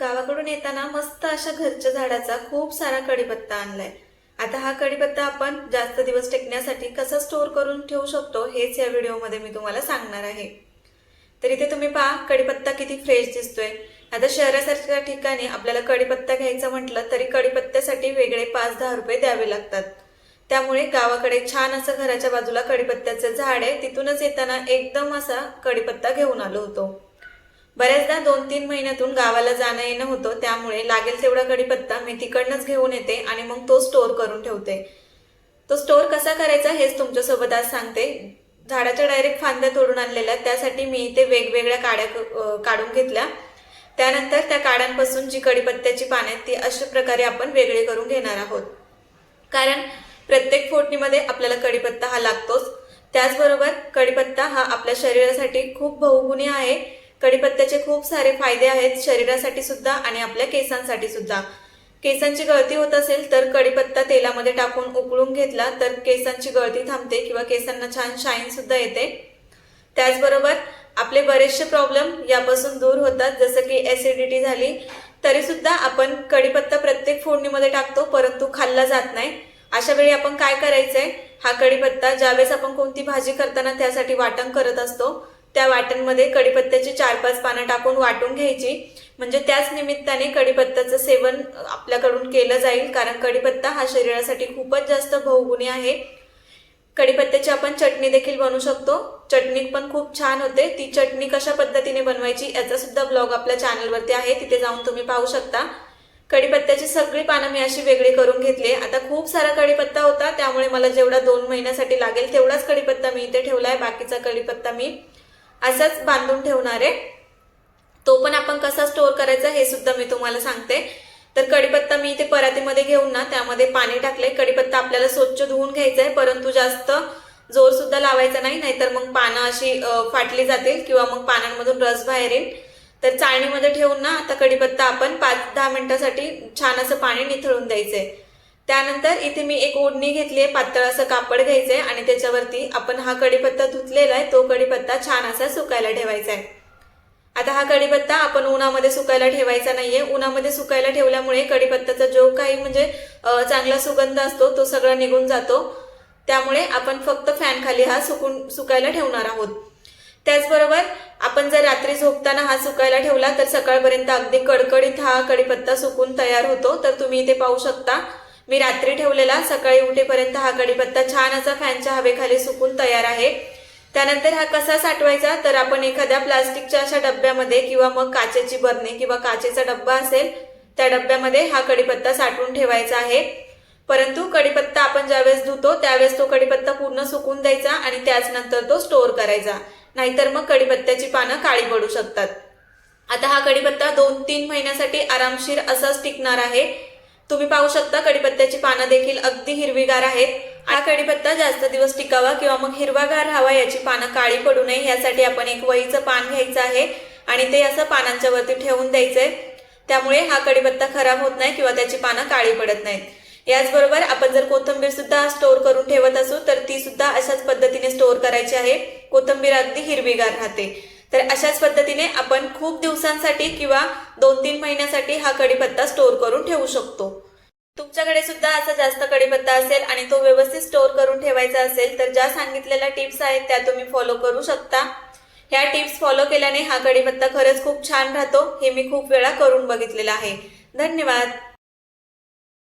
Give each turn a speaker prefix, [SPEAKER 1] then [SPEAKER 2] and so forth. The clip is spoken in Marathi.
[SPEAKER 1] गावाकडून येताना मस्त अशा घरच्या झाडाचा खूप सारा कढीपत्ता आणलाय. आता हा कढीपत्ता आपण जास्त दिवस टिकण्यासाठी कसा स्टोअर करून ठेवू शकतो हेच या व्हिडिओमध्ये मी तुम्हाला सांगणार आहे. तर इथे तुम्ही पहा कढीपत्ता किती फ्रेश दिसतोय. आता शहरासारख्या ठिकाणी आपल्याला कढीपत्ता घ्यायचा म्हटलं तरी कढीपत्त्यासाठी वेगळे पाच दहा रुपये द्यावे लागतात. त्यामुळे गावाकडे छान असं घराच्या बाजूला कढीपत्त्याचं झाड आहे. तिथूनच येताना एकदम असा कढीपत्ता घेऊन आलो होतो. बऱ्याचदा दोन तीन महिन्यातून गावाला जाणं येणं होतं त्यामुळे लागेल तेवढा कढीपत्ता मी तिकडनंच घेऊन येते आणि मग तो स्टोअर करून ठेवते. तो स्टोअर कसा करायचा हेच तुमच्यासोबत आज सांगते. झाडाच्या डायरेक्ट फांद्या तोडून आणलेल्या त्यासाठी मी इथे वेगवेगळ्या काड्या काढून घेतल्या. त्यानंतर त्या काड्यांपासून जी कढीपत्त्याची पाने आहेत ती अशा प्रकारे आपण वेगळे करून घेणार आहोत. कारण प्रत्येक फोडणीमध्ये आपल्याला कढीपत्ता हा लागतोच. त्याचबरोबर कढीपत्ता हा आपल्या शरीरासाठी खूप बहुगुणी आहे. कढीपत्त्याचे खूप सारे फायदे आहेत शरीरासाठी सुद्धा आणि आपल्या केसांसाठी सुद्धा. केसांची गळती होत असेल तर कढीपत्ता तेलामध्ये टाकून उकळून घेतला तर केसांची गळती थांबते किंवा केसांना छान शाईन सुद्धा येते. त्याचबरोबर आपले बरेचसे प्रॉब्लेम यापासून दूर होतात. जसं की ऍसिडिटी झाली तरी सुद्धा आपण कढीपत्ता प्रत्येक फोडणीमध्ये टाकतो परंतु खाल्ला जात नाही. अशा वेळी आपण काय करायचंय? हा कढीपत्ता ज्यावेळेस आपण कोणती भाजी करताना त्यासाठी वाटण करत असतो त्या वाटणमध्ये कढीपत्त्याची चार पाच पानं टाकून वाटून घ्यायची. म्हणजे त्याच निमित्ताने कढीपत्त्याचं सेवन आपल्याकडून केलं जाईल कारण कढीपत्ता हा शरीरासाठी खूपच जास्त बहुगुणी आहे. कढीपत्त्याची आपण चटणी देखील बनवू शकतो. चटणी पण खूप छान होते. ती चटणी कशा पद्धतीने बनवायची याचा सुद्धा ब्लॉग आपल्या चॅनलवरती आहे. तिथे जाऊन तुम्ही पाहू शकता. कढीपत्त्याची सगळी पानं मी अशी वेगळी करून घेतली आता खूप सारा कढीपत्ता होता त्यामुळे मला जेवढा दोन महिन्यासाठी लागेल तेवढाच कडीपत्ता मी इथे ठेवला आहे. बाकीचा कढीपत्ता मी असंच बांधून ठेवणार. आहे तो पण आपण कसा स्टोअर करायचा हे सुद्धा मी तुम्हाला सांगते. तर कढीपत्ता मी इथे परातीमध्ये घेऊन ना त्यामध्ये पाणी टाकले कडीपत्ता आपल्याला स्वच्छ धुवून घ्यायचा आहे परंतु जास्त जोर सुद्धा लावायचा नाही नाहीतर मग पानं अशी फाटली जातील किंवा मग पानांमधून रस बाहेर येईल. तर चाळणीमध्ये ठेवून ना आता कढीपत्ता आपण पाच दहा मिनिटासाठी छान असं पाणी निथळून द्यायचंय. त्यानंतर इथे मी एक ओढणी घेतली आहे पातळ असं कापड घ्यायचंय आणि त्याच्यावरती आपण हा कढीपत्ता धुतलेला आहे तो कढीपत्ता छान असा सुकायला ठेवायचा आहे. आता हा कढीपत्ता आपण उन्हामध्ये सुकायला ठेवायचा नाहीये. उन्हामध्ये सुकायला ठेवल्यामुळे कढीपत्त्याचा जो काही म्हणजे चांगला सुगंध असतो तो सगळा निघून जातो. त्यामुळे आपण फक्त फॅन खाली हा सुकून सुकायला ठेवणार आहोत. त्याचबरोबर आपण जर रात्री झोपताना हा सुकायला ठेवला तर सकाळपर्यंत अगदी कडकडीत हा कढीपत्ता सुकून तयार होतो. तर तुम्ही इथे पाहू शकता मी रात्री ठेवलेला सकाळी उठेपर्यंत हा कढीपत्ता छान असा फॅनच्या हवेखाली सुकून तयार आहे. त्यानंतर हा कसा साठवायचा? तर आपण एखाद्या प्लास्टिकच्या अशा डब्यामध्ये किंवा मग काचेची बरणी किंवा काचेचा डब्बा असेल त्या डब्यामध्ये हा कढीपत्ता साठवून ठेवायचा आहे. परंतु कढीपत्ता आपण ज्यावेळेस धुतो त्यावेळेस तो कढीपत्ता पूर्ण सुकून द्यायचा आणि त्याचनंतर तो स्टोअर करायचा. नाहीतर मग कढीपत्त्याची पानं काळी पडू शकतात. आता हा कढीपत्ता दोन तीन महिन्यासाठी आरामशीर असाच टिकणार आहे. तुम्ही पाहू शकता कढीपत्त्याची पानं देखील अगदी हिरवीगार आहेत. हा कढीपत्ता जास्त दिवस टिकावा किंवा मग हिरवागार राहावा याची पानं काळी पडू नये यासाठी आपण एक वहीचं पान घ्यायचं आहे आणि ते असं पानांच्या वरती ठेवून द्यायचंय. त्यामुळे हा कढीपत्ता खराब होत नाही किंवा त्याची पानं काळी पडत नाहीत. याचबरोबर आपण जर कोथिंबीर सुद्धा स्टोअर करून ठेवत असू तर ती सुद्धा अशाच पद्धतीने स्टोअर करायची आहे. कोथिंबीर अगदी हिरवीगार राहते. तर अशाच पद्धतीने आपण खूप दिवसांसाठी किंवा दोन तीन महिन्यासाठी हा कढीपत्ता स्टोअर करून ठेवू शकतो. तुमच्याकडे सुद्धा असा जास्त कढीपत्ता असेल आणि तो व्यवस्थित स्टोअर करून ठेवायचा असेल तर ज्या सांगितलेल्या टिप्स आहेत त्या तुम्ही फॉलो करू शकता. ह्या टिप्स फॉलो केल्याने हा कढीपत्ता खरंच खूप छान राहतो. हे मी खूप वेळा करून बघितलेला आहे. धन्यवाद.